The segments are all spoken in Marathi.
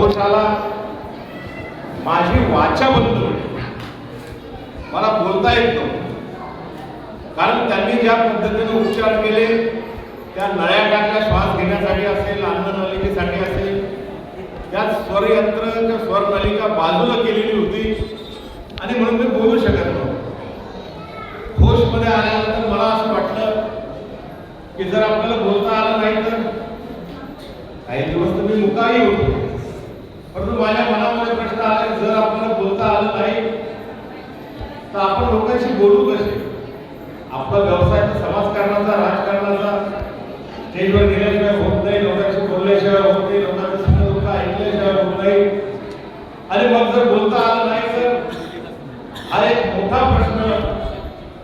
होश आला माझी वाचा बंद होती मला बोलता येत नव्हतं. कारण त्यांनी ज्या पद्धतीने उपचार केले त्या नळ्या टाकल्या श्वास घेण्यासाठी असेल अन्ननलिकेसाठी असेल त्या स्वरयंत्र किंवा स्वर नलिका बाजूला केलेली होती. आणि म्हणून मी बोलू शकत नव्हतो. होशमध्ये आल्यानंतर मला असं वाटलं की जर आपल्याला बोलता आलं नाही तर काही दिवस तर मी मुकाही होतो. परंतु माझ्या मनामध्ये प्रश्न आला जर आपल्याला बोलता आलं नाही तर आपण लोकांशी बोलू कसे? आपला व्यवसाय समाजकारणाचा राजकारणाचा. स्टेजवर गेल्याशिवाय होत नाही लोकांशी बोलल्याशिवाय होत नाही लोकांचं सुख दुःख ऐकल्याशिवाय होत नाही. आणि मग जर बोलता आलं नाही तर हा एक मोठा प्रश्न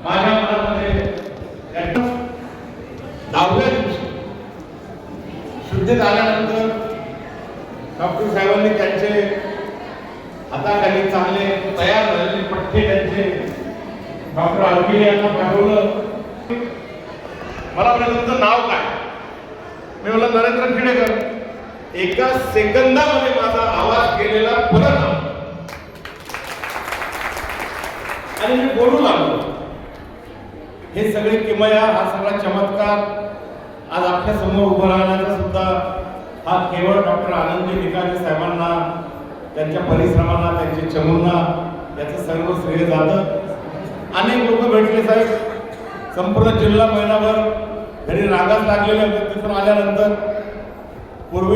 माझ्या मनामध्ये दहाव्या दिवशी शुद्धीत आल्यानंतर डॉक्टर साहेबांनी त्यांचे हाताखाली चांगले तयार झालेले पट्टे त्यांचे डॉक्टर अलगिरे यांना पाठवलं. मला म्हणजे तुमचं नाव काय? मी म्हणलं नरेंद्र खेडेकर. एका सेकंदामध्ये माझा आवाज गेलेला परत आणि मी बोलू लागलो. हे सगळे किमया हा सगळा चमत्कार आज आपल्यासमोर उभं राहण्याचा सुद्धा हा केवळ डॉक्टर आनंदी निकाले साहेबांना त्यांच्या परिश्रमांना त्यांच्या चमूंना याचं सर्व श्रेय जातं. अनेक लोक भेटले साहेब. संपूर्ण जिल्हा महिनाभर घरी रागात लागलेले होते तिथून आल्यानंतर. पूर्वी